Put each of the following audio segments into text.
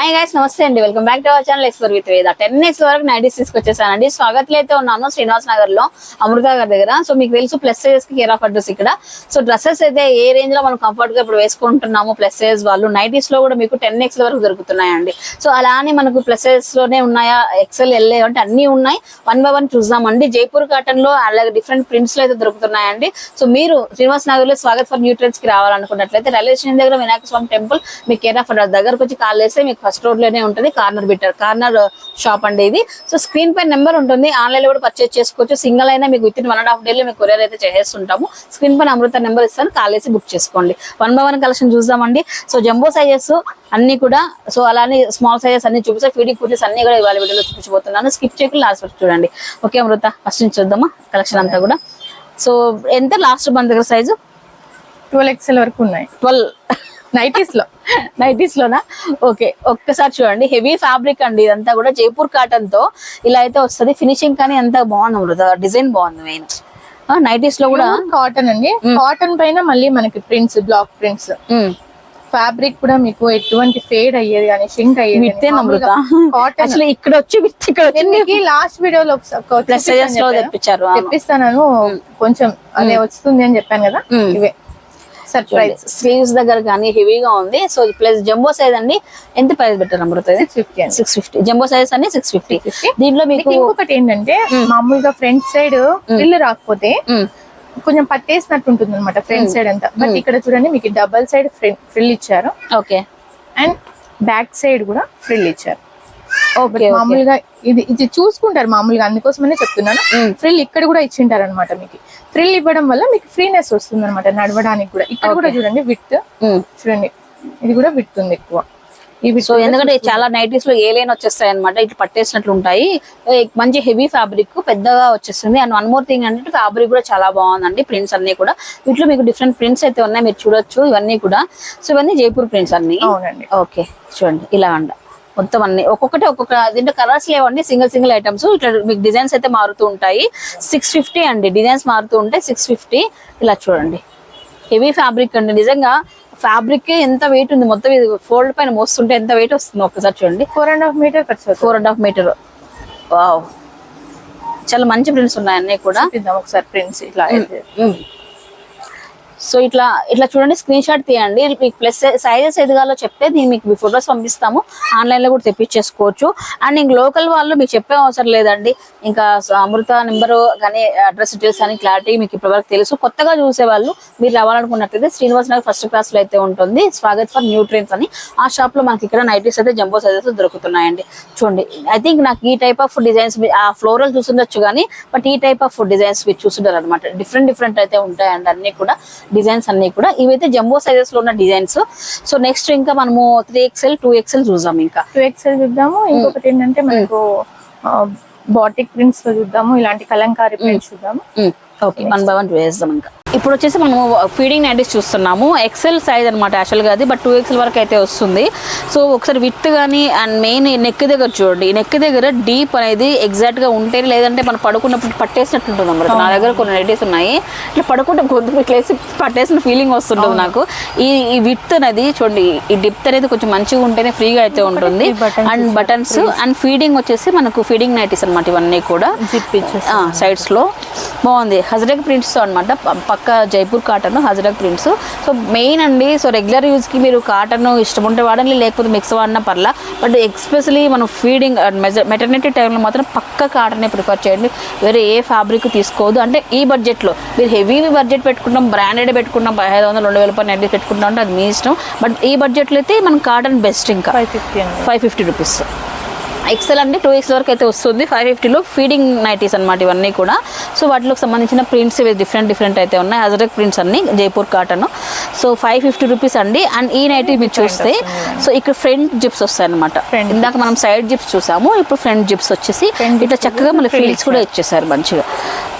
Hi guys నమస్తే అండి. Welcome back to our channel explore with Veda ten X వరకు nighties తీసుకొచ్చేసానండి. స్వాగత్లో అయితే ఉన్నాను శ్రీనివాస్ నగర్లో అమృత గారి దగ్గర. సో మీకు తెలుసు ప్లస్ సైజెస్కి కేర్ ఆఫ్ అడ్రస్ ఇక్కడ. సో డ్రెస్సెస్ అయితే ఏ రేంజ్లో మనం కంఫర్ట్గా ఇప్పుడు వేసుకుంటున్నాము ప్లస్ సైజ్ వాళ్ళు నైటీస్లో కూడా మీకు టెన్ ఎక్స్ వరకు దొరుకుతున్నాయండి. సో అలానే మనకు ప్లస్ సైజ్లోనే ఉన్నాయా ఎక్సెల్ ఎల్ఏ అంటే అన్ని ఉన్నాయి. వన్ బై వన్ చూద్దామండి. జైపూర్ కాటన్లో అలాగే డిఫరెంట్ ప్రింట్స్లో అయితే దొరుకుతున్నాయండి. సో మీరు శ్రీనివాస్ నగర్లో స్వాగత్ ఫర్ న్యూట్రెన్స్కి రావాలనుకున్నట్లయితే రైల్వే స్టేషన్ దగ్గర వినాయక స్వామి టెంపుల్ మీకు కేర్ ఆఫ్ అడ్రస్ దగ్గరకు వచ్చి కాల్ చేస్తే మీకు ఫస్ట్ రోడ్లోనే ఉంటుంది కార్నర్ బిట్టర్ కార్నర్ షాప్ అండి ఇది. సో స్క్రీన్ పై నెంబర్ ఉంటుంది ఆన్లైన్లో కూడా పర్చేస్ చేసుకోవచ్చు. సింగిల్ అయినా మీకు within one and half డేలో మీకు కొరియర్ అయితే చేసేస్తుంటాము. స్క్రీన్ పైన అమృత నెంబర్ ఇస్తాను కాల్ చేసి బుక్ చేసుకోండి. వన్ బై వన్ కలెక్షన్ చూద్దామండి. సో జంబో సైజెస్ అన్ని కూడా సో అలానే స్మాల్ సైజెస్ అన్ని చూపిస్తే. ఫీడింగ్ కుర్తీస్ అన్ని కూడా ఇవాళ వీడియోలో చూపించబోతున్నాను. స్కిప్ చేయకుండా లాస్ట్ వరకు చూడండి. ఓకే అమృత ఫస్ట్ నుంచి చూద్దామా? కలెక్షన్ అంతా కూడా. సో ఎంత లాస్ట్ మన దగ్గర సైజు? ట్వెల్వ్ ఎక్స్ఎల్ వరకు ఉన్నాయి. ట్వెల్వ్. నైటీస్లో నైటీస్ లోనా ఓకే ఒక్కసారి చూడండి. హెవీ ఫ్యాబ్రిక్ అండి ఇదంతా కూడా. జైపూర్ కాటన్తో ఇలా అయితే వస్తది. ఫినిషింగ్ కానీ ఎంత బాగుంది డిజైన్ బాగుంది మెయిన్. నైటీస్లో కూడా కాటన్ అండి. కాటన్ పైన మళ్ళీ మనకి ప్రింట్స్ బ్లాక్ ప్రింట్స్. ఫ్యాబ్రిక్ కూడా మీకు ఎటువంటి ఫేడ్ అయ్యేది కానీ షింక్ అయ్యేది కాటన్. అసలు ఇక్కడ వచ్చి ఇక్కడ వచ్చి లాస్ట్ వీడియోలో తెప్పించారు. తెప్పిస్తాను. కొంచెం అదే వస్తుంది అని చెప్పాను కదా. ఇవే. సర్ప్రైజ్ స్లీవ్స్ దగ్గర కానీ హెవీగా ఉంది. సో ప్లస్ జంబో సైజ్ అండి. ఎంత ప్రైస్ పెట్టారు Amrutha six fifty six fifty jumbo size అన్ని సిక్స్ ఫిఫ్టీ 650. దీంట్లో మీకు ఇంకొకటి ఏంటంటే మామూలుగా ఫ్రంట్ సైడ్ పిల్లు రాకపోతే మ్మ్. కొంచెం పట్టేసినట్టు ఉంటుంది అనమాట ఫ్రంట్ సైడ్ అంతా. బట్ ఇక్కడ చూడండి మీకు డబల్ సైడ్ ఫ్రిల్ ఇచ్చారు. ఓకే అండ్ బ్యాక్ సైడ్ కూడా ఫ్రిల్ ఇచ్చారు. ఓకే మామూలుగా ఇది ఇది చూసుకుంటారు మామూలుగా. అందుకోసమనే చెప్తున్నాను. ఫ్రిల్ ఇక్కడ కూడా ఇచ్చింటారు అనమాట మీకు. ఫ్రిల్ ఇవ్వడం వల్ల మీకు ఫ్రీనెస్ వస్తుంది అనమాట నడవడానికి కూడా. ఇక్కడ కూడా చూడండి విత్ మ్మ్. చూడండి. ఇది కూడా విత్ ఉంది ఎక్కువ. width సో ఎందుకంటే చాలా నైటీస్లో ఏ లైన్ వచ్చేస్తాయి అనమాట ఇట్లా పట్టేసినట్లు ఉంటాయి. మంచి హెవీ ఫ్యాబ్రిక్ పెద్దగా వచ్చేస్తుంది. అండ్ వన్ మోర్ థింగ్ అంటే ఫ్యాబ్రిక్ కూడా చాలా బాగుందండి. ప్రింట్స్ అన్ని కూడా. వీటిలో మీకు డిఫరెంట్ ప్రింట్స్ అయితే ఉన్నాయి. మీరు చూడొచ్చు. ఇవన్నీ కూడా. సో ఇవన్నీ జైపూర్ ప్రింట్స్ అన్ని. అవునండి. ఓకే చూడండి. ఇలా అండ మొత్తం అన్ని. ఒక్కొక్కటి ఒక్కొక్క దీంట్లో కలర్స్ లేవండి సింగిల్ సింగిల్ ఐటమ్స్ ఇట్లా మీకు డిజైన్స్ అయితే మారుతూ ఉంటాయి. సిక్స్ ఫిఫ్టీ అండి. డిజైన్స్ మారుతూ ఉంటాయి సిక్స్ ఫిఫ్టీ ఇలా చూడండి. హెవీ ఫ్యాబ్రిక్ అండి. నిజంగా ఫ్యాబ్రిక్ ఎంత వెయిట్ ఉంది. మొత్తం ఇది ఫోల్డ్ పైన మోస్తుంటే ఎంత వెయిట్ వస్తుంది ఒక్కసారి చూడండి. Four and half metre four and half metre wow చాలా మంచి ప్రింట్స్ ఉన్నాయి అన్నీ కూడా ఒకసారి ప్రింట్స్ ఇట్లా. సో ఇట్లా ఇట్లా చూడండి స్క్రీన్ షాట్ తీయండి. మీకు ప్లస్ సైజెస్ ఎదగాలో చెప్తే దీన్ని మీకు మీ ఫొటోస్ పంపిస్తాము. ఆన్లైన్లో కూడా తెప్పించేసుకోవచ్చు. అండ్ ఇంక లోకల్ వాళ్ళు మీకు చెప్పే అవసరం లేదండి. ఇంకా అమృత నెంబరు కానీ అడ్రస్ డీటెయిల్స్ కానీ క్లారిటీ మీకు ఇప్పటివరకు తెలుసు. కొత్తగా చూసే వాళ్ళు మీరు రావాలనుకున్నట్లయితే శ్రీనివాస్ నగర్ ఫస్ట్ క్లాస్లో అయితే ఉంటుంది. స్వాగత్ ఫర్ న్యూట్రియన్స్ అని. ఆ షాప్లో మనకి ఇక్కడ నైటీస్ అయితే జంబో సైజెస్ దొరుకుతున్నాయండి. చూడండి ఐ థింక్ నాకు ఈ టైప్ ఆఫ్ డిజైన్స్ ఆ ఫ్లోరల్ చూసుండొచ్చు కానీ బట్ ఈ టైప్ ఆఫ్ డిజైన్స్ మీరు చూసుంటారు అనమాట డిఫరెంట్ డిఫరెంట్ అయితే ఉంటాయండి అన్ని కూడా. డిజైన్స్ అన్ని కూడా. ఇవైతే జంబో సైజెస్లో ఉన్న డిజైన్స్. సో నెక్స్ట్ ఇంకా మనము త్రీ ఎక్స్ఎల్ టూ ఎక్స్ఎల్ చూద్దాం ఇంకా. టూ ఎక్స్ఎల్ చూద్దాము. ఇంకొకటి ఏంటంటే మనకు బాటిక్ ప్రింట్స్లో చూద్దాము. ఇలాంటి కలంకారీ ప్రింట్స్ చూద్దాము. ఓకే వన్ బై వన్ వేద్దాం ఇంకా. ఇప్పుడు వచ్చేసి మనము ఫీడింగ్ నైటీస్ చూస్తున్నాము. ఎక్సెల్ సైజ్ అనమాట యాక్చువల్గా అది బట్ టూ ఎక్స్ఎల్ వరకు అయితే వస్తుంది. సో ఒకసారి విత్ కానీ అండ్ మెయిన్ నెక్ దగ్గర చూడండి. నెక్ దగ్గర డీప్ అనేది ఎగ్జాక్ట్గా ఉంటే లేదంటే మనం పడుకున్నప్పుడు పట్టేసినట్టు ఉంటుంది అన్నమాట. నా దగ్గర కొన్ని నైటీస్ ఉన్నాయి. ఇట్లా పడుకుంటే గొంతు ఇట్లేసి పట్టేసిన ఫీలింగ్ వస్తుంటుంది నాకు. ఈ ఈ విత్ అనేది చూడండి ఈ డిప్ అనేది కొంచెం మంచిగా ఉంటేనే ఫ్రీగా అయితే ఉంటుంది. అండ్ బటన్స్ అండ్ ఫీడింగ్ వచ్చేసి మనకు ఫీడింగ్ నైటీస్ అనమాట ఇవన్నీ కూడా. జిప్ ఇచ్చేసి సైడ్స్లో. బాగుంది. హజరక్ ప్రింట్స్ అనమాట పక్క Jaipur cotton Ajrakh prints. So main అండి సో రెగ్యులర్ యూజ్కి మీరు కాటన్ ఇష్టం ఉంటే వాడండి లేకపోతే మిక్స్ వాడినా పర్లా. బట్ ఎక్స్పెషలీ మనం ఫీడింగ్ మెటర్నిటీ టైంలో మాత్రం పక్క కాటనే ప్రిఫర్ చేయండి. వేరే ఏ ఫ్యాబ్రిక్ తీసుకోవద్దు. అంటే ఈ బడ్జెట్లో మీరు హెవీ బడ్జెట్ పెట్టుకుంటాం బ్రాండెడ్ పెట్టుకుంటాం పదిహేను వందలు రెండు వేల రూపాయలు నైటీ పెట్టుకుంటాం అంటే అది మీ ఇష్టం. బట్ ఈ బడ్జెట్లో అయితే మనం కాటన్ బెస్ట్ ఇంకా. Five fifty five fifty rupees. XL అంటే టూ ఎక్స్ వరకు అయితే వస్తుంది. ఫైవ్ ఫిఫ్టీలో ఫీడింగ్ నైటీస్ అనమాట ఇవన్నీ కూడా. సో వాటికి సంబంధించిన ప్రింట్స్ ఇవి డిఫరెంట్ డిఫరెంట్ అయితే ఉన్నాయి. హజరక్ ప్రింట్స్ అన్ని Jaipur cotton so five fifty rupees అండి. అండ్ ఈ నైటీ మీరు చూస్తే సో ఇక్కడ ఫ్రంట్ జిప్స్ వస్తాయి అనమాట ఇందాక మనం సైడ్ జిప్స్ చూసాము. ఇప్పుడు ఫ్రంట్ జిప్స్ వచ్చేసి ఇట్లా చక్కగా మళ్ళీ ఫీల్స్ కూడా ఇచ్చేసారు మంచిగా.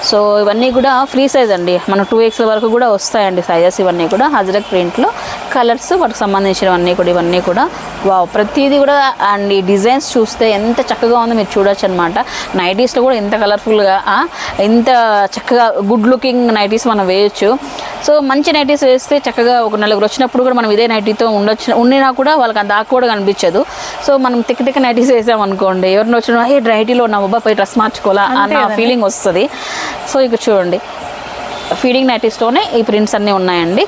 సో ఇవన్నీ కూడా ఫ్రీ సైజ్ అండి. మన టూ ఎక్స్ వరకు కూడా వస్తాయండి సైజెస్ ఇవన్నీ కూడా. హజరక్ ప్రింట్లో కలర్స్ వాటికి సంబంధించినవన్నీ కూడా ఇవన్నీ కూడా. వావ్ ప్రతిదీ కూడా అండ్ ఈ డిజైన్స్ చూస్తే ఎంత చక్కగా ఉందో మీరు చూడొచ్చు అనమాట నైటీస్లో కూడా ఎంత కలర్ఫుల్గా ఎంత చక్కగా గుడ్ లుకింగ్ నైటీస్ మనం వేయొచ్చు. సో మంచి నైటీస్ వేస్తే చక్కగా ఒక నలుగురు వచ్చినప్పుడు కూడా మనం ఇదే నైటీతో ఉండొచ్చు. ఉండినా కూడా వాళ్ళకి అంత ఆకు కూడా కనిపించదు. సో మనం తిక్క తిక్క నైటీస్ వేసాం అనుకోండి ఎవరిని వచ్చినా ఏ డ్రైటీలో ఉన్న అబ్బా పోయి డ్రెస్ మార్చుకోవాలా? అన్న ఫీలింగ్ వస్తుంది. సో ఇక చూడండి. ఫీడింగ్ నైటీస్లోనే ఈ ప్రింట్స్ అన్నీ ఉన్నాయండి.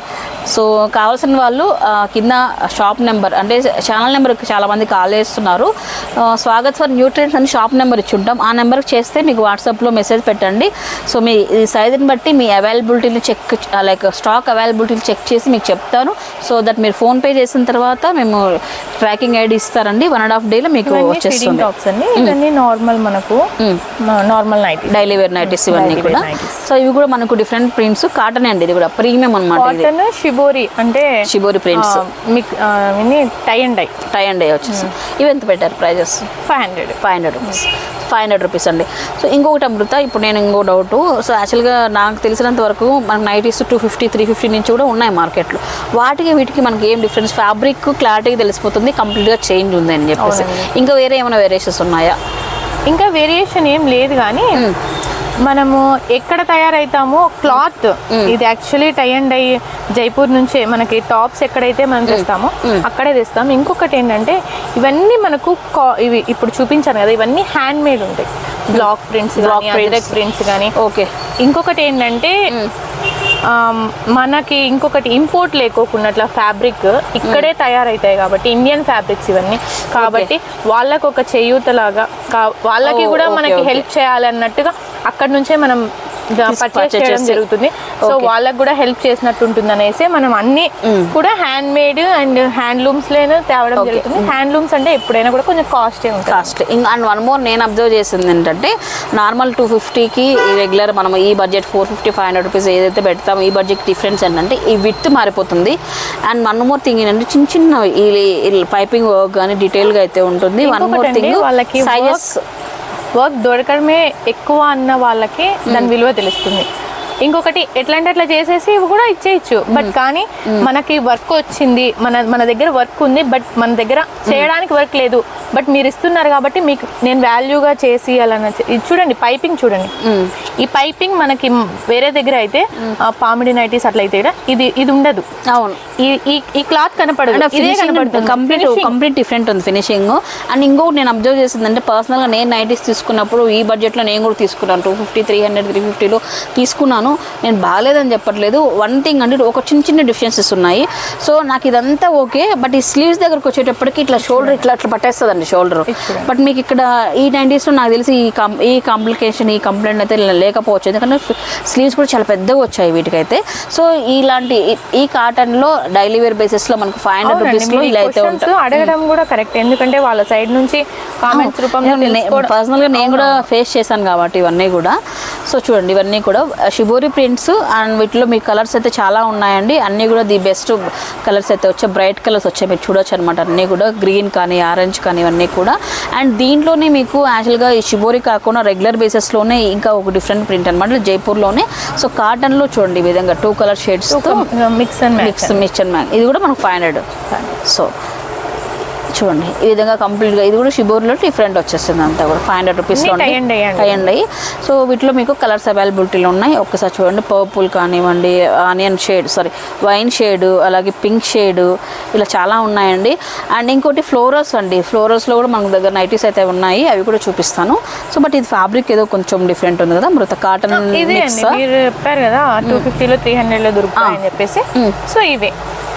సో కావాల్సిన వాళ్ళు కింద షాప్ నెంబర్ అంటే ఛానల్ నెంబర్కి చాలామంది కాల్ చేస్తున్నారు. స్వాగత్ ఫర్ న్యూట్రియన్స్ అని షాప్ నెంబర్ ఇచ్చి ఉంటాం. ఆ నెంబర్కి చేస్తే మీకు వాట్సాప్లో మెసేజ్ పెట్టండి. సో మీ ఈ సైజుని బట్టి మీ అవైలబిలిటీని చెక్ లైక్ స్టాక్ అవైలబిలిటీని చెక్ చేసి మీకు చెప్తాను. సో దట్ మీరు ఫోన్పే చేసిన తర్వాత మేము ట్రాకింగ్ ఐడి ఇస్తారండి. వన్ అండ్ హాఫ్ డేలో మీకు వచ్చేస్తుంది. టాప్స్ అండి. ఇవన్నీ నార్మల్ మనకు normal night daily wear nighties ఇవన్నీ కూడా. సో ఇవి కూడా మనకు డిఫరెంట్ ప్రింట్స్ కాటన్ అండి ఇది కూడా ప్రీమియం అనమాట షిబోరి అంటే షిబోరి ప్రింట్స్. మీకు tie and dye. Tie and dye వచ్చేసి. ఇవి ఎంత పెట్టారు prices? Five hundred. Five hundred rupees. Five hundred rupees అండి. సో ఇంకొకటి అమృత ఇప్పుడు నేను ఇంకో డౌట్. సో యాక్చువల్గా నాకు తెలిసినంత వరకు మనకు nighties two fifty three fifty నుంచి కూడా ఉన్నాయి మార్కెట్లో. వాటికి వీటికి మనకి ఏం డిఫరెన్స్? ఫ్యాబ్రిక్ క్లారిటీ తెలిసిపోతుంది కంప్లీట్గా చేంజ్ ఉంది అని చెప్పేసి. ఇంకా వేరే ఏమైనా వేరియేషన్స్ ఉన్నాయా? ఇంకా వేరియేషన్ ఏం లేదు కానీ మనము ఎక్కడ తయారైతామో క్లాత్. ఇది actually tie and dye Jaipur నుంచే మనకి టాప్స్ ఎక్కడైతే మనం తెస్తామో అక్కడే తెస్తాం. ఇంకొకటి ఏంటంటే ఇవన్నీ మనకు కా- ఇవి ఇప్పుడు చూపించాను కదా ఇవన్నీ హ్యాండ్ మేడ్ ఉంటాయి. Block prints prints. ప్రింట్స్. కానీ ఓకే. ఇంకొకటి ఏంటంటే మనకి ఇంకొకటి ఇంపోర్ట్ లేకోకుండా అట్లా ఫ్యాబ్రిక్ ఇక్కడే తయారవుతాయి కాబట్టి ఇండియన్ ఫ్యాబ్రిక్స్ ఇవన్నీ. కాబట్టి వాళ్ళకు ఒక చేయూతలాగా కా- వాళ్ళకి కూడా మనకి. హెల్ప్ చేయాలన్నట్టుగా అక్కడ నుంచే మనం పర్చేస్ చేయడం జరుగుతుంది. సో. వాళ్ళకి కూడా హెల్ప్ చేసినట్టు ఉంటుంది అనేసి మనం అన్ని కూడా హ్యాండ్ మేడ్ అండ్ హ్యాండ్లూమ్స్ లేనే తేవడం. జరుగుతుంది. హ్యాండ్లూమ్స్ అంటే ఎప్పుడైనా కూడా కొంచెం కాస్టే ఉంటుంది. కాస్ట్ ఇంకా అండ్ వన్ మోర్ నేను అబ్జర్వ్ చేసింది ఏంటంటే నార్మల్ టూ ఫిఫ్టీకి రెగ్యులర్ మనం ఈ budget four fifty five hundred rupees ఏదైతే పెడతామో ఈ బడ్జెట్ డిఫరెన్స్ ఏంటంటే ఈ విత్ మారిపోతుంది. అండ్ వన్ మోర్ థింగ్ ఏంటంటే చిన్న చిన్న ఈ పైపింగ్ వర్క్ కానీ డీటెయిల్గా అయితే ఉంటుంది. వన్ మోర్ థింగ్ వాళ్ళకి సైజెస్ వర్క్ దొరకడమే ఎక్కువ అన్న వాళ్ళకి దాని విలువ తెలుస్తుంది. ఇంకొకటి ఎట్లా అంటే అట్లా చేసేసి ఇవి కూడా ఇచ్చేయచ్చు. బట్ కానీ మనకి వర్క్ వచ్చింది మన మన దగ్గర వర్క్ ఉంది బట్ మన దగ్గర చేయడానికి వర్క్ లేదు. బట్ మీరు ఇస్తున్నారు కాబట్టి మీకు నేను వాల్యూగా చేసి అలా చూడండి పైపింగ్ చూడండి. ఈ పైపింగ్ మనకి వేరే దగ్గర అయితే పామిడి నైటీస్ అట్లా అయితే ఇది ఇది ఉండదు. అవును. ఈ క్లాత్ కనపడదు ఇదే కనపడుతుంది. కంప్లీట్. కంప్లీట్ డిఫరెంట్ ఉంది ఫినిషింగ్ అండ్ ఇంకొకటి నేను అబ్జర్వ్ చేసిందంటే పర్సనల్గా నేను నైటీస్ తీసుకున్నప్పుడు ఈ బడ్జెట్లో నేను కూడా తీసుకున్నాను. Two fifty three hundred three ఫిఫ్టీలో తీసుకున్నాను. నేను బాగాలేదని చెప్పట్లేదు. వన్ థింగ్ అంటే ఒక చిన్న చిన్న డిఫరెన్సెస్ ఉన్నాయి. సో నాకు ఇదంతా ఓకే బట్ ఈ స్లీవ్స్ దగ్గరకు వచ్చేటప్పటికి ఇట్లా షోల్డర్ ఇట్లా అట్లా పట్టేస్తుందండి షోల్డర్ బట్ మీకు ఇక్కడ ఈ నైంటీస్లో నాకు తెలిసి ఈ కం ఈ కాంప్లికేషన్ ఈ కంప్లైంట్ అయితే లేకపోవచ్చు. ఎందుకంటే స్లీవ్స్ కూడా చాలా పెద్దగా వచ్చాయి వీటికైతే. సో ఇలాంటి ఈ- కాటన్లో డైలీ వేర్ బేసిస్లో మనకు ఫైవ్ హండ్రెడ్ రూపీస్లో ఇలా అయితే questions ఉంటుంది అడగడం కూడా కరెక్ట్ ఎందుకంటే వాళ్ళ సైడ్ నుంచి కామెంట్స్ రూపంలో పర్సనల్గా నేను కూడా ఫేస్ చేశాను కాబట్టి ఇవన్నీ కూడా. సో చూడండి ఇవన్నీ కూడా. షిబోరి ప్రింట్స్ అండ్ వీటిలో మీ కలర్స్ అయితే చాలా ఉన్నాయండి. అన్నీ కూడా ది బెస్ట్ కలర్స్ అయితే వచ్చాయి బ్రైట్ కలర్స్ వచ్చాయి మీరు చూడొచ్చు అనమాట అన్నీ కూడా గ్రీన్ కానీ ఆరెంజ్ కానీ ఇవన్నీ కూడా. అండ్ దీంట్లోనే మీకు యాక్చువల్గా ఈ షిబోరి కాకుండా రెగ్యులర్ బేసిస్లోనే ఇంకా ఒక డిఫరెంట్ ప్రింట్ అనమాట జైపూర్లోనే. సో కాటన్లో చూడండి ఈ విధంగా two colour shades mix and mix mix and match ఇది కూడా మనకు ఫైవ్ హండ్రెడ్ సో చూడండి. ఈ విధంగా కంప్లీట్గా ఇది కూడా షిబోర్లో డిఫరెంట్ వచ్చేస్తుంది అంతా కూడా. ఫైవ్ హండ్రెడ్ రూపీస్లో అన్నీ tie and dye అండి. టై అండ్ అయ్యి సో వీటిలో మీకు కలర్స్ అవైలబిలిటీలో ఉన్నాయి. ఒక్కసారి చూడండి. పర్పుల్ కానివ్వండి onion shade sorry wine shade అలాగే పింక్ షేడ్ ఇలా చాలా ఉన్నాయండి. అండ్ ఇంకోటి ఫ్లోరల్స్ అండి. ఫ్లోరల్స్లో కూడా మన దగ్గర నైటీస్ అయితే ఉన్నాయి. అవి కూడా చూపిస్తాను. సో బట్ ఇది ఫ్యాబ్రిక్ ఏదో కొంచెం డిఫరెంట్ ఉంది కదా. మృత కాటన్ మీరు చెప్పారు కదా టూ ఫిఫ్టీలో త్రీ హండ్రెడ్లో దొరుకుతాయి అని చెప్పేసి. సో ఇవే.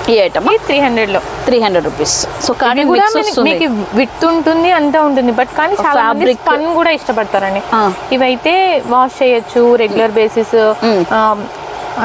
ఈ ఐటమ్ త్రీ లో. త్రీ హండ్రెడ్ రూపీస్ సో కూడా మిక్స్ మీకు- విత్ ఉంటుంది అంతా ఉంటుంది. బట్ కానీ చాలా. స్పన్ కూడా ఇష్టపడతారండి. ఇవైతే వాష్ చేయొచ్చు రెగ్యులర్ బేసిస్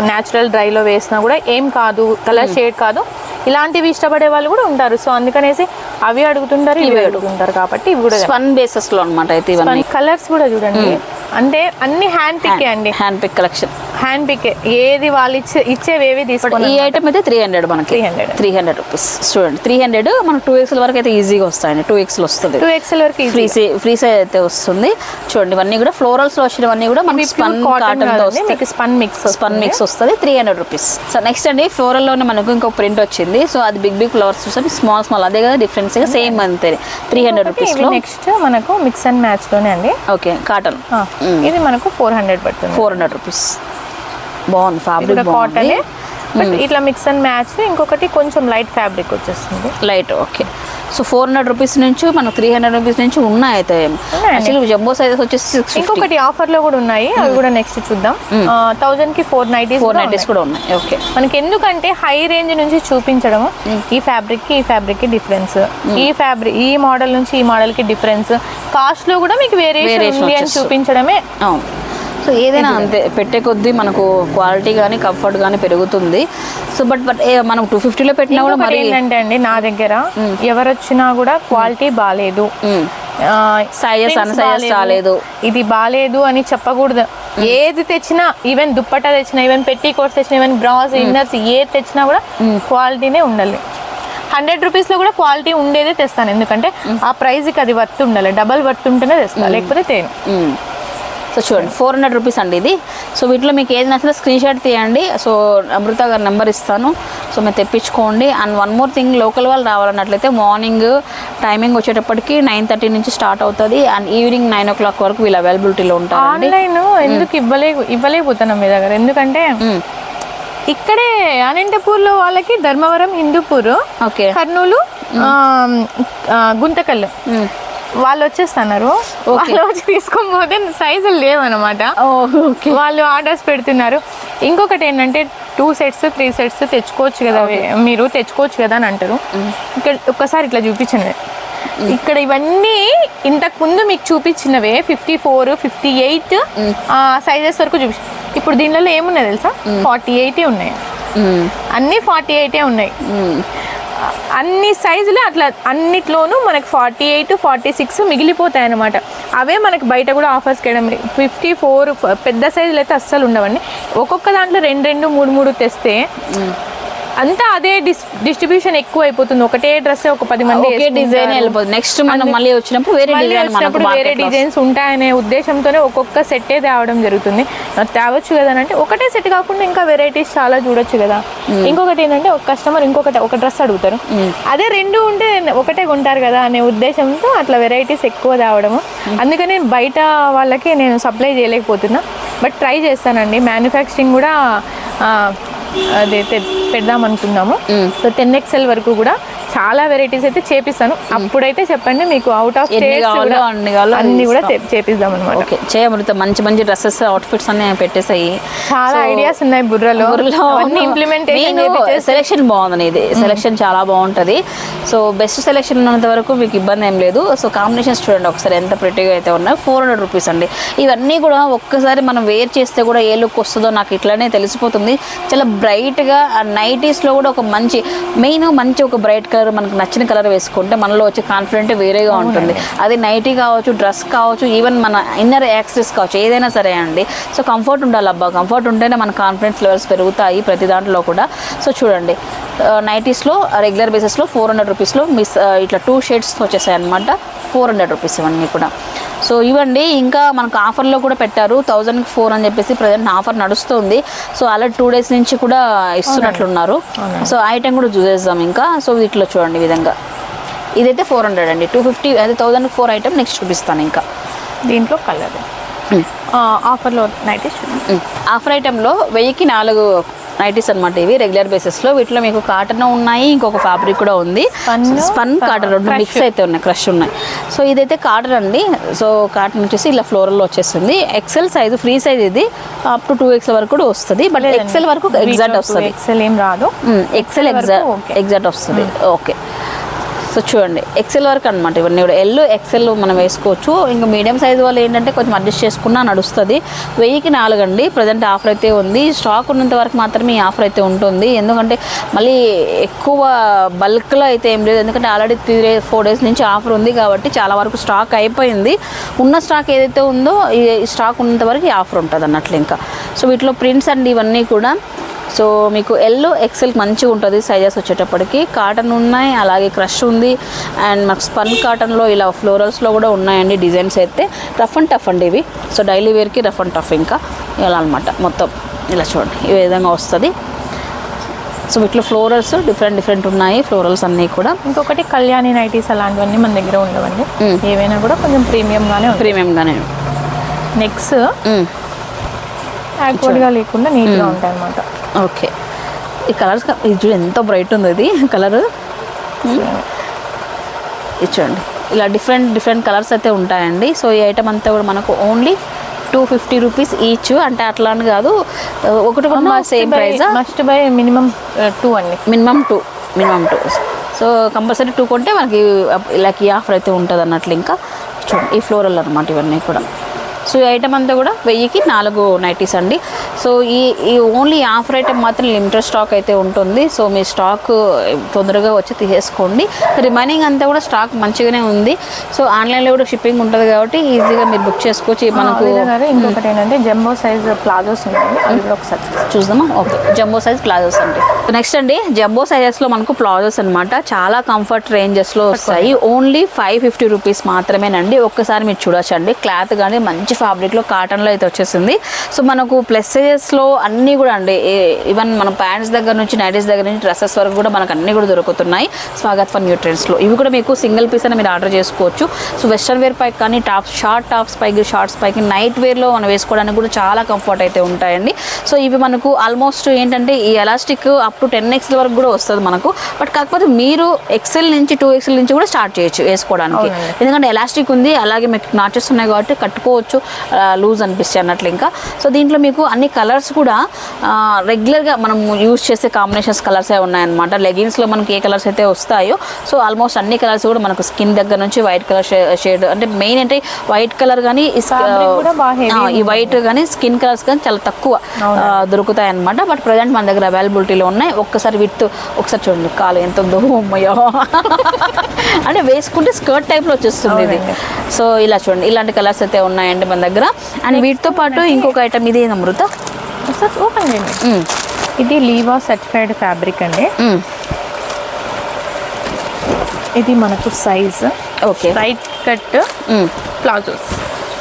న్యాచురల్ డ్రైలో వేసినా కూడా ఏం కాదు కలర్ షేడ్ కాదు. ఇలాంటివి ఇష్టపడే వాళ్ళు కూడా ఉంటారు. సో అందుకనేసి అవి అడుగుతుంటారు ఇవి అడుగుతుంటారు కాబట్టి ఇవి కూడా స్పన్ బేసెస్లో అనమాట అయితే కలర్స్ కూడా చూడండి. అంటే అన్ని హ్యాండ్ పిక్ అండి. Hand pick collection hand pick ఏది వాళ్ళు ఇచ్చే ఇచ్చేవేవి ఈ తీసుకోండి ఐటమ్ అయితే త్రీ హండ్రెడ్ మనకి. 300. త్రీ హండ్రెడ్ రూపీస్ చూడండి త్రీ హండ్రెడ్ మనకు టూ ఎక్స్ల వరకు అయితే ఈజీగా వస్తాయండి. టూ ఎక్స్లు వస్తుంది. టూ ఎక్స్ఎల్ వరకు ఫ్రీ easy. ఫ్రీ సైజ్ అయితే వస్తుంది. చూడండి ఇవన్నీ కూడా ఫ్లోరల్స్లో వచ్చినవన్నీ కూడా మనకి స్పన్ కాటన్ మీకు స్పన్ మిక్స్ స్పన్ మిక్స్ వస్తుంది. Three hundred rupees so next అండి ఫ్లోరల్లోనే మనకు ఇంకో ప్రింట్ వచ్చింది. సో అది బిగ్ బిగ్ ఫ్లవర్స్ చూసాను స్మాల్ స్మాల్ అదే కదా డిఫరెన్స్ సేమ్ అంతే. త్రీ హండ్రెడ్ రూపీస్లో. నెక్స్ట్ మనకు మిక్స్ అండ్ మ్యాచ్లోనే అండి. ఓకే కాటన్ ఇది మనకు ఫోర్ హండ్రెడ్ పడుతుంది. Four hundred rupees. బాగుంది. ఫ్యాబ్రిక్ ఏ. బట్ ఇట్లా మిక్స్ అండ్ మ్యాచ్. ఇంకొకటి కొంచెం లైట్ ఫ్యాబ్రిక్ వచ్చేస్తుంది. Light okay. So four hundred rupees నుంచి మనకు త్రీ హండ్రెడ్ రూపీస్ నుంచి ఉన్నాయి అయితే. యాక్చువల్లీ జంబో సైజెస్ వచ్చేసి సిక్స్ ఇంకొకటి ఆఫర్లో కూడా ఉన్నాయి. అవి కూడా నెక్స్ట్ చూద్దాం. థౌజండ్కి ఫోర్ నైటీస్ ఫోర్ నైంటీస్ కూడా ఉన్నాయి. ఓకే. మనకి ఎందుకంటే హై రేంజ్ నుంచి చూపించడం ఈ ఫ్యాబ్రిక్కి ఈ ఫ్యాబ్రిక్కి డిఫరెన్స్ ఈ ఫ్యాబ్రిక్ ఈ మోడల్ నుంచి ఈ మోడల్కి డిఫరెన్స్ కాస్ట్లో కూడా మీకు వేరియేషన్ ఉంది అని. చూపించడమే. అవును. సో ఏదైనా అంతే పెట్టే కొద్దీ మనకు క్వాలిటీ కానీ కంఫర్ట్ కానీ పెరుగుతుంది. సో బట్ బట్ మనం టూ ఫిఫ్టీలో పెట్టినా కూడా మరి ఏంటంటే అండి నా దగ్గర ఎవరు వచ్చినా కూడా క్వాలిటీ బాగాలేదు Prints unsizes బాలేదు, రాలేదు. ఇది బాగాలేదు అని చెప్పకూడదు. ఏది తెచ్చినా ఈవెన్ దుప్పట్టా తెచ్చినా ఈవెన్ పెట్టి కోర్స్ తెచ్చినా ఈవెన్ బ్రాస్ ఇన్నర్స్ ఏది తెచ్చినా కూడా క్వాలిటీనే ఉండాలి. హండ్రెడ్ రూపీస్లో కూడా క్వాలిటీ ఉండేదే తెస్తాను. ఎందుకంటే ఆ ప్రైస్కి అది వర్త్ ఉండాలి. డబల్ వర్త్ ఉంటేనే తెస్తాను లేకపోతే తేను. సో చూడండి ఫోర్ హండ్రెడ్ రూపీస్ అండి ఇది. సో వీటిలో మీకు ఏది నచ్చినా స్క్రీన్ షాట్ తీయండి. సో అమృత గారి నెంబర్ ఇస్తాను. సో మీరు తెప్పించుకోండి. And one more thing local వాళ్ళు రావాలన్నట్లయితే మార్నింగ్ టైమింగ్ వచ్చేటప్పటికి నైన్ థర్టీ నుంచి స్టార్ట్ అవుతుంది. And evening nine o'clock వరకు వీళ్ళు అవైలబిలిటీలో ఉంటారండి. ఆన్లైన్ ఎందుకు ఇవ్వలే ఇవ్వలేకపోతున్నాం మీ దగ్గర? ఎందుకంటే. ఇక్కడే అనంతపూర్లో వాళ్ళకి ధర్మవరం హిందూపూర్ ఓకే. కర్నూలు మ్మ్. వాళ్ళు వచ్చేస్తున్నారు. వాళ్ళు వచ్చి తీసుకొని పోతే సైజులు లేవన్నమాట. ఓకే. వాళ్ళు ఆర్డర్స్ పెడుతున్నారు. ఇంకొకటి ఏంటంటే టూ సెట్స్ త్రీ సెట్స్ తెచ్చుకోవచ్చు కదా. మీరు తెచ్చుకోవచ్చు కదా అని అంటారు. ఇక్కడ ఒక్కసారి ఇట్లా చూపించండి. ఇక్కడ ఇవన్నీ ఇంతకు ముందు మీకు చూపించినవే fifty four fifty eight sizes వరకు చూపించి. ఇప్పుడు దీనిలో ఏమున్నాయి తెలుసా? ఫార్టీ ఎయిటే ఉన్నాయి. అన్నీ ఫార్టీ ఎయిటే ఉన్నాయి. అన్ని సైజులు అట్లా అన్నిట్లోనూ మనకు ఫార్టీ ఎయిట్ ఫార్టీ సిక్స్ మిగిలిపోతాయి అన్నమాట అవే మనకి బయట కూడా ఆఫర్స్ కేయడం ఫిఫ్టీ ఫోర్ పెద్ద సైజులు అయితే అస్సలు ఉండవండి. ఒక్కొక్క దాంట్లో రెండు రెండు మూడు మూడు తెస్తే అంతా అదే డిస్ డిస్ట్రిబ్యూషన్ ఎక్కువ అయిపోతుంది ఒకటే డ్రెస్ ఒక పది మంది ఒకే డిజైన్. వెళ్ళిపోతుంది నెక్స్ట్ మనం మళ్ళీ వచ్చినప్పుడు వేరే వచ్చినప్పుడు వేరే డిజైన్స్ ఉంటాయనే ఉద్దేశంతోనే ఒక్కొక్క సెట్టే తేవడం జరుగుతుంది. తేవచ్చు కదా అంటే ఒకటే సెట్ కాకుండా ఇంకా వెరైటీస్ చాలా చూడొచ్చు కదా. ఇంకొకటి ఏంటంటే ఒక కస్టమర్ ఇంకొకటి ఒక డ్రెస్ అడుగుతారు. అదే రెండు ఉంటే ఒకటే కొంటారు కదా అనే ఉద్దేశంతో అట్లా వెరైటీస్ ఎక్కువ తేవడము. అందుకని బయట వాళ్ళకి నేను సప్లై చేయలేకపోతున్నా. బట్ ట్రై చేస్తానండి. మ్యానుఫ్యాక్చరింగ్ కూడా అదే పెడదాం అనుకున్నాము సో టెన్ ఎక్స్ఎల్ వరకు కూడా చాలా వెరైటీస్ అయితే చేపిస్తాను. అప్పుడైతే చెప్పండి మీకు అవుట్ ఆఫ్ అన్ని కూడా తె- చేపిద్దాం అనమాట చేయమృత మంచి మంచి డ్రెస్సెస్ అవుట్ఫిట్స్ అన్ని పెట్టేసాయి. చాలా ఐడియాస్ ఉన్నాయి బుర్రలో. అన్ని ఇంప్లిమెంటేషన్ సెలెక్షన్ బాగుంది ఇది. సెలెక్షన్ చాలా బాగుంటది. సో బెస్ట్ సెలెక్షన్ ఉన్నంత వరకు మీకు ఇబ్బంది ఏం లేదు. సో కాంబినేషన్స్ చూడండి ఒకసారి ఎంత ప్రిటీగా అయితే ఉన్నాయో. ఫోర్ హండ్రెడ్ రూపీస్ అండి. ఇవన్నీ కూడా ఒక్కసారి మనం వేర్ చేస్తే కూడా ఏ లుక్ వస్తుందో నాకు ఇట్లానే తెలిసిపోతుంది. చాలా బ్రైట్గా నైటీస్లో కూడా ఒక మంచి మెయిన్ మంచి ఒక బ్రైట్ కలర్ మనకు నచ్చిన కలర్ వేసుకుంటే మనలో వచ్చే కాన్ఫిడెంట్ వేరేగా ఉంటుంది. అది నైటీ కావచ్చు డ్రెస్ కావచ్చు ఈవెన్ మన ఇన్నర్ యాక్సెస్ కావచ్చు ఏదైనా సరే అండి. సో కంఫర్ట్ ఉండాలి అబ్బా. కంఫర్ట్ ఉంటేనే మన కాన్ఫిడెన్స్ లెవెల్స్ పెరుగుతాయి ప్రతి దాంట్లో కూడా. సో చూడండి. నైటీస్లో రెగ్యులర్ బేసిస్లో ఫోర్ హండ్రెడ్ రూపీస్లో మిస్ ఇట్లా టూ షేడ్స్ వచ్చేసాయి అనమాట ఫోర్ హండ్రెడ్ రూపీస్ ఇవన్నీ కూడా. సో ఇవ్వండి ఇంకా మనకు ఆఫర్లో కూడా పెట్టారు థౌజండ్కి ఫోర్ అని చెప్పేసి ప్రజెంట్ ఆఫర్ నడుస్తుంది. సో అలా టూ డేస్ నుంచి కూడా ఇస్తున్నట్లున్నారు సో ఐటెం కూడా చూసేద్దాం ఇంకా. సో వీటిలో చూడండి విధంగా. ఇదైతే ఫోర్ హండ్రెడ్ అండి టూ ఫిఫ్టీ అదే థౌజండ్ ఫోర్ ఐటమ్ నెక్స్ట్ చూపిస్తాను ఇంకా. దీంట్లో కలర్. ఆఫర్లో నైటీస్ ఆఫర్ ఐటెంలో వెయ్యికి నాలుగు నైటీస్ అనమాట ఇవి రెగ్యులర్ బేసిస్లో వీటిలో మీకు కాటన్ ఉన్నాయి ఇంకొక ఫ్యాబ్రిక్ కూడా ఉంది. స్పన్ కాటన్ రెండు. మిక్స్ అయితే ఉన్నాయి క్రష్ ఉన్నాయి. సో ఇదైతే కాటన్ అండి. సో కాటన్ వచ్చేసి ఇలా ఫ్లోరల్లో వచ్చేస్తుంది. ఎక్సెల్ సైజు ఫ్రీ సైజ్ ఇది. అప్ టు టూ ఎక్స్ఎల్ వరకు కూడా వస్తుంది. బట్ ఎక్సెల్ వరకు ఎగ్జాక్ట్ వస్తుంది. ఎక్సెల్ ఏం రాదు. XL exact. ఎగ్జాక్ట్ వస్తుంది. ఓకే సో చూడండి ఎక్సెల్ వరకు అనమాట ఇవన్నీ కూడా. ఎల్ ఎక్సెల్ మనం వేసుకోవచ్చు. ఇంకా మీడియం సైజ్ వాళ్ళు ఏంటంటే కొంచెం అడ్జస్ట్ చేసుకున్నా నడుస్తుంది. వెయ్యికి నాలుగు అండి ప్రజెంట్ ఆఫర్ అయితే ఉంది. స్టాక్ ఉన్నంత వరకు మాత్రమే ఈ ఆఫర్ అయితే ఉంటుంది. ఎందుకంటే మళ్ళీ ఎక్కువ బల్క్లో అయితే ఏం లేదు. ఎందుకంటే already three days four days నుంచి ఆఫర్ ఉంది కాబట్టి చాలా వరకు స్టాక్ అయిపోయింది. ఉన్న స్టాక్ ఏదైతే ఉందో ఈ స్టాక్ ఉన్నంత వరకు ఆఫర్ ఉంటుంది అన్నట్లు ఇంకా. సో వీటిలో ప్రింట్స్ అండి ఇవన్నీ కూడా సో మీకు ఎల్లో ఎక్సెల్ మంచిగా ఉంటుంది సైజెస్ వచ్చేటప్పటికి. కాటన్ ఉన్నాయి అలాగే క్రష్ ఉంది. అండ్ మాకు స్పన్ కాటన్లో ఇలా ఫ్లోరల్స్లో కూడా ఉన్నాయండి డిజైన్స్ అయితే. రఫ్ అండ్ టఫ్ అండి ఇవి. సో డైలీ వేర్కి రఫ్ అండ్ టఫ్ ఇంకా. ఇలా అనమాట మొత్తం. ఇలా చూడండి ఈ విధంగా వస్తుంది. సో వీటిలో ఫ్లోరల్స్ డిఫరెంట్ డిఫరెంట్ ఉన్నాయి ఫ్లోరల్స్ అన్నీ కూడా. ఇంకొకటి కళ్యాణి నైటీస్ అలాంటివన్నీ మన దగ్గర ఉండవండి. ఏవైనా కూడా కొంచెం ప్రీమియంగానే ప్రీమియంగానే నెక్స్ యాక్వర్డ్గా లేకుండా నీట్గా ఉంటాయి అనమాట ఓకే. ఈ కలర్స్ ఇది చూడు ఎంత బ్రైట్ ఉంది ఇది. కలర్. ఇది చూడండి. ఇలా డిఫరెంట్ డిఫరెంట్ కలర్స్ అయితే ఉంటాయండి. సో ఈ ఐటమ్ అంతా కూడా మనకు only two fifty rupees each అంటే అట్లా అని కాదు ఒకటి కూడా same price must buy minimum two అండి. Minimum two minimum two so compulsory two కొంటే మనకి ఇలాకి ఆఫర్ అయితే ఉంటుంది అన్నట్లు ఇంకా. చూడండి ఈ ఫ్లోరల్ అనమాట ఇవన్నీ కూడా. సో ఈ ఐటమ్ అంతా కూడా వెయ్యికి నాలుగు నైటీస్ అండి. సో ఈ ఈ ఓన్లీ ఆఫర్ ఐటమ్ మాత్రం లిమిటెడ్ స్టాక్ అయితే ఉంటుంది. సో మీ స్టాక్ తొందరగా వచ్చి తీసేసుకోండి. రిమైనింగ్ అంతా కూడా స్టాక్ మంచిగానే ఉంది. సో ఆన్లైన్లో కూడా షిప్పింగ్ ఉంటుంది కాబట్టి ఈజీగా మీరు బుక్ చేసుకోవచ్చు. మనకు ఇంకొకటి ఏంటంటే జంబో సైజ్ ప్లాజోస్ కూడా ఒకసారి చూద్దామా? ఓకే జంబో సైజ్ ప్లాజోస్ అండి. నెక్స్ట్ అండి జంబో సైజెస్లో మనకు ప్లాజోస్ అన్నమాట. చాలా కంఫర్ట్ రేంజెస్లో వస్తాయి. ఓన్లీ ఫైవ్ ఫిఫ్టీ రూపీస్ మాత్రమేనండి. ఒక్కసారి మీరు చూడొచ్చు అండి క్లాత్ కానీ మంచి ఫ్యాబ్రిక్లో కాటన్లో అయితే వచ్చేసింది. సో మనకు ప్లస్ సైజెస్లో అన్నీ కూడా అండి. ఈవెన్ మన ప్యాంట్స్ దగ్గర నుంచి నైటీస్ దగ్గర నుంచి డ్రెస్సెస్ వరకు కూడా మనకు అన్నీ కూడా దొరుకుతున్నాయి. స్వాగత్ ఫర్ న్యూ ట్రెండ్స్లో ఇవి కూడా మీకు సింగిల్ పీస్ అని మీరు ఆర్డర్ చేసుకోవచ్చు. సో వెస్ట్రన్ వేర్ పైకి కానీ టాప్స్ షార్ట్ టాప్స్ పైకి షార్ట్స్ పైకి నైట్ వేర్లో మనం వేసుకోవడానికి కూడా చాలా కంఫర్ట్ అయితే ఉంటాయండి. సో ఇవి మనకు ఆల్మోస్ట్ ఏంటంటే ఈ elastic up to ten XL వరకు కూడా వస్తుంది మనకు. బట్ కాకపోతే మీరు ఎక్సెల్ నుంచి టూ ఎక్స్ఎల్ నుంచి కూడా స్టార్ట్ చేయొచ్చు వేసుకోవడానికి. ఎందుకంటే ఎలాస్టిక్ ఉంది అలాగే మీకు నాచెస్ ఉన్నాయి కాబట్టి కట్టుకోవచ్చు లూజ్ అనిపిస్తాయి అన్నట్లు ఇంకా. సో దీంట్లో మీకు అన్ని కలర్స్ కూడా రెగ్యులర్గా మనం యూజ్ చేసే కాంబినేషన్స్ కలర్సే ఉన్నాయన్నమాట. లెగిన్స్లో మనకి ఏ కలర్స్ అయితే వస్తాయో సో ఆల్మోస్ట్ అన్ని కలర్స్ కూడా మనకు స్కిన్ దగ్గర నుంచి వైట్ కలర్ షేడ్ అంటే మెయిన్ అంటే వైట్ కలర్ కానీ ఈ వైట్ కానీ స్కిన్ కలర్స్ కానీ చాలా తక్కువ దొరుకుతాయి అనమాట బట్ ప్రజెంట్ మన దగ్గర అవైలబిలిటీలో ఉన్నాయి. ఒక్కసారి విత్ ఒకసారి చూడండి కాలు ఎంత ఉందో అమ్మయ్యో అంటే వేసుకుంటే స్కర్ట్ టైప్లో వచ్చేస్తుంది ఇది. సో ఇలా చూడండి ఇలాంటి కలర్స్ అయితే ఉన్నాయండి మన దగ్గర. అండ్ వీటితో పాటు ఇంకొక ఐటమ్ ఇది అమృత. ఒకసారి ఓపెన్ చేయండి. ఇది లీవా సర్టిఫైడ్ ఫ్యాబ్రిక్ అండి. ఇది మనకు size. Okay. Right cut. Palazzos.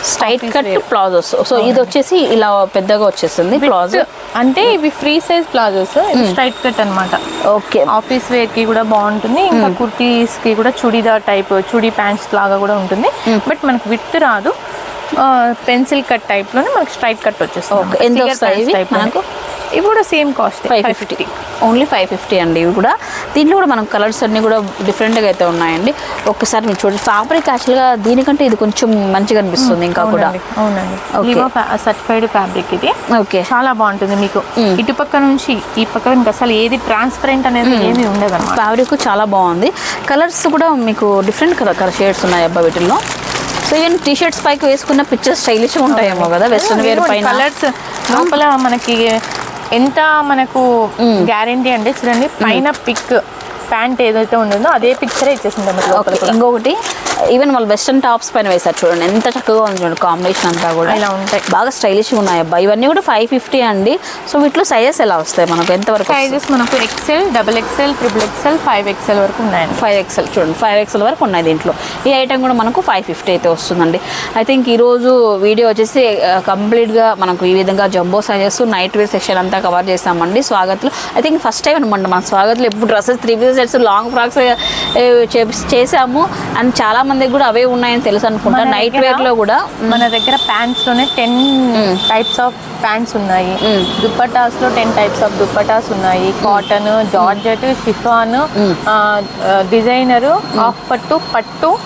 Straight cut. Palazzos. So ఇది వచ్చేసి ఇలా పెద్దగా వచ్చేస్తుంది ప్లాజో. అంటే ఇవి free size palazzos. Straight cut అన్నమాట. ఓకే. ఆఫీస్ వేర్కి కూడా బాగుంటుంది. ఇంకా కుర్తీస్కి కూడా చుడీదార్ టైప్ చుడీ ప్యాంట్స్ లాగా కూడా ఉంటుంది. బట్ మనకు విత్ రాదు. పెన్సిల్ కట్ టైప్లోనే మనకు స్ట్రైట్ కట్ వచ్చేస్తుంది. ఎంత వస్తాయి. మనకు? ఇవి కూడా same cost five fifty only five fifty అండి ఇవి కూడా. దీంట్లో కూడా మనకు కలర్స్ అన్నీ కూడా డిఫరెంట్గా అయితే ఉన్నాయండి. ఒక్కసారి మీరు చూడండి. ఫ్యాబ్రిక్ యాక్చువల్గా దీనికంటే ఇది కొంచెం మంచిగా అనిపిస్తుంది ఇంకా కూడా. అవునండి. సర్టిఫైడ్ ఫ్యాబ్రిక్ ఇది. ఓకే. చాలా బాగుంటుంది మీకు. ఇటు పక్క నుంచి ఈ పక్క ఇంకా అసలు ఏది ట్రాన్స్పరెంట్ అనేది ఏమీ ఉండదు ఫ్యాబ్రిక్ చాలా బాగుంది. కలర్స్ కూడా మీకు డిఫరెంట్ కలర్ షేడ్స్ ఉన్నాయి అబ్బా వీటిల్లో. సో ఈవెన్ టీ షర్ట్స్ పైకి వేసుకున్న పిక్చర్స్ స్టైలిష్గా ఉంటాయేమో కదా వెస్ట్రన్ వేర్ పైన. కలర్స్ లోపల మనకి ఎంత మనకు గ్యారంటీ అంటే చూడండి పైన పిక్ ప్యాంట్ ఏదైతే ఉంటుందో అదే పిక్చరే ఇచ్చేసింది. ఇంకొకటి ఈవెన్ వాళ్ళు వెస్ట్రన్ టాప్స్ పైన వేశారు చూడండి. ఎంత చక్కగా ఉంది చూడండి కాంబినేషన్ అంతా కూడా. ఇలా ఉంటాయి. బాగా స్టైలిష్గా ఉన్నాయి అబ్బా. ఇవన్నీ కూడా ఫైవ్ ఫిఫ్టీ అండి. సో వీటిలో సైజెస్ ఎలా వస్తాయి మనకు? ఎంతవరకు సైజెస్ మనకు XL double XL triple XL five XL వరకు ఉన్నాయండి. ఫైవ్ ఎక్స్ఎల్ చూడండి. ఫైవ్ ఎక్స్ఎల్ వరకు ఉన్నాయి దీంట్లో. ఈ ఐటమ్ కూడా మనకు ఫైవ్ ఫిఫ్టీ అయితే వస్తుందండి. ఐ థింక్ ఈరోజు వీడియో వచ్చేసి కంప్లీట్గా మనకు ఈ విధంగా jumbo sizes night wear section అంతా కవర్ చేస్తామండి స్వాగత్లో. ఐ థింక్ ఫస్ట్ టైం అనమాట మన స్వాగత్లో ఎప్పుడు dresses three piece sets long frocks చేసాము అండ్ చాలా మందికి కూడా అవే ఉన్నాయని తెలుసు అనుకుంటా. నైట్ దగ్గర- వేర్లో కూడా. మన దగ్గర ప్యాంట్స్లోనే టెన్ టైప్స్ ఆఫ్ ప్యాంట్స్ ఉన్నాయి. దుప్పటాస్లో టెన్ టైప్స్ ఆఫ్ దుప్పటాస్ ఉన్నాయి. Cotton georgette chiffon designer of పట్టు పట్టు.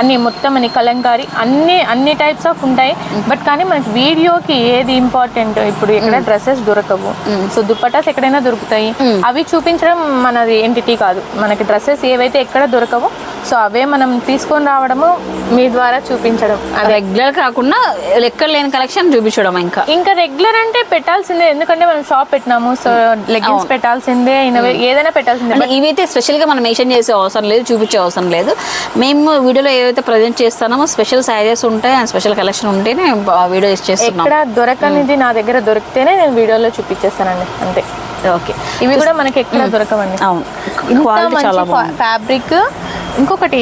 అన్ని మొత్తం అని కలంకారీ అన్ని అన్ని టైప్స్ ఆఫ్ ఉంటాయి. బట్ కానీ మనకి వీడియోకి ఏది ఇంపార్టెంట్ ఇప్పుడు ఎక్కడ డ్రెస్సెస్ దొరకవు. సో దుప్పటాస్ ఎక్కడైనా దొరుకుతాయి. అవి చూపించడం మనది ఎంటిటీ కాదు. మనకి డ్రెస్సెస్ ఏవైతే ఎక్కడ దొరకవో సో అవే మనం తీసుకొని రావడము మీ ద్వారా చూపించడం. రెగ్యులర్ కాకుండా ఎక్కడ లేని కలెక్షన్ చూపించడం ఇంకా. ఇంకా రెగ్యులర్ అంటే పెట్టాల్సిందే. ఎందుకంటే మనం షాప్ పెట్టినాము సో లెగ్గిన్స్. పెట్టాల్సిందే ఏదైనా పెట్టాల్సిందే. అంటే ఇవైతే స్పెషల్గా మనం మెన్షన్ చేసే అవసరం లేదు చూపించే అవసరం లేదు. మేము వీడియోలో ఏవైతే ప్రజెంట్ చేస్తామో స్పెషల్ సైజెస్ ఉంటాయి అండ్ స్పెషల్ కలెక్షన్ ఉంటేనే వీడియో చేస్తున్నాం. ఎక్కడ దొరకనిది నా దగ్గర దొరికితేనే నేను వీడియోలో చూపించేస్తానండి అంతే. ఓకే ఇవి కూడా మనకి ఎక్కడ దొరకవండి. అవును. క్వాలిటీ చాలా ఫ్యాబ్రిక్ ఇంకొకటి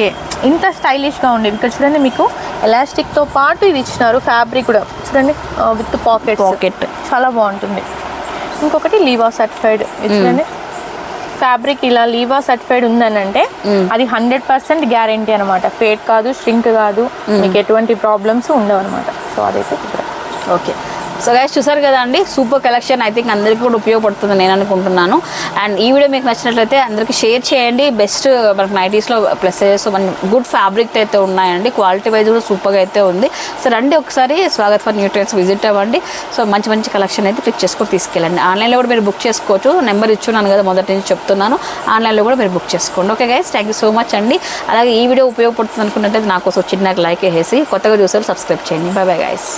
ఇంత స్టైలిష్గా ఉండేది. ఇక్కడ చూడండి మీకు ఎలాస్టిక్తో పాటు ఇది ఇచ్చినారు ఫ్యాబ్రిక్ కూడా. చూడండి విత్ పాకెట్ పాకెట్ చాలా బాగుంటుంది. ఇంకొకటి లీవా సర్టిఫైడ్ ఇది చూడండి. ఫ్యాబ్రిక్ ఇలా లీవా సర్టిఫైడ్ ఉందని అంటే అది హండ్రెడ్ పర్సెంట్ గ్యారంటీ అనమాట ఫేట్ కాదు స్ట్రింక్ కాదు మీకు ఎటువంటి ప్రాబ్లమ్స్ ఉండవు అనమాట సో అదైతే ఓకే. సో గైస్ చూసారు కదా అండి? సూపర్ కలెక్షన్ ఐ థింక్ అందరికీ కూడా ఉపయోగపడుతుంది నేను అనుకుంటున్నాను. అండ్ ఈ వీడియో మీకు నచ్చినట్లయితే అందరికీ షేర్ చేయండి. బెస్ట్ uh, మనకు నైటీస్లో ప్లసెస్ మన గుడ్ ఫ్యాబ్రిక్ అయితే ఉన్నాయండి. క్వాలిటీ వైజ్ కూడా సూపర్గా అయితే ఉంది. సో రండి ఒకసారి స్వాగత్ ఫర్ న్యూట్రియన్స్ విజిట్ అవ్వండి. సో మంచి మంచి కలెక్షన్ అయితే పిక్ చేసుకొని తీసుకెళ్ళండి. ఆన్లైన్లో కూడా మీరు బుక్ చేసుకోవచ్చు. నెంబర్ ఇచ్చున్నాను కదా మొదటి నుంచి చెప్తున్నాను. ఆన్లైన్లో కూడా మీరు బుక్ చేసుకోండి. Okay guys thank you so much అండి. అలాగే ఈ వీడియో ఉపయోగపడుతుంది అనుకున్నట్లయితే నా కోసం చిన్న లైక్ వేసి కొత్తగా చూసారు సబ్స్క్రైబ్ చేయండి. Bye bye guys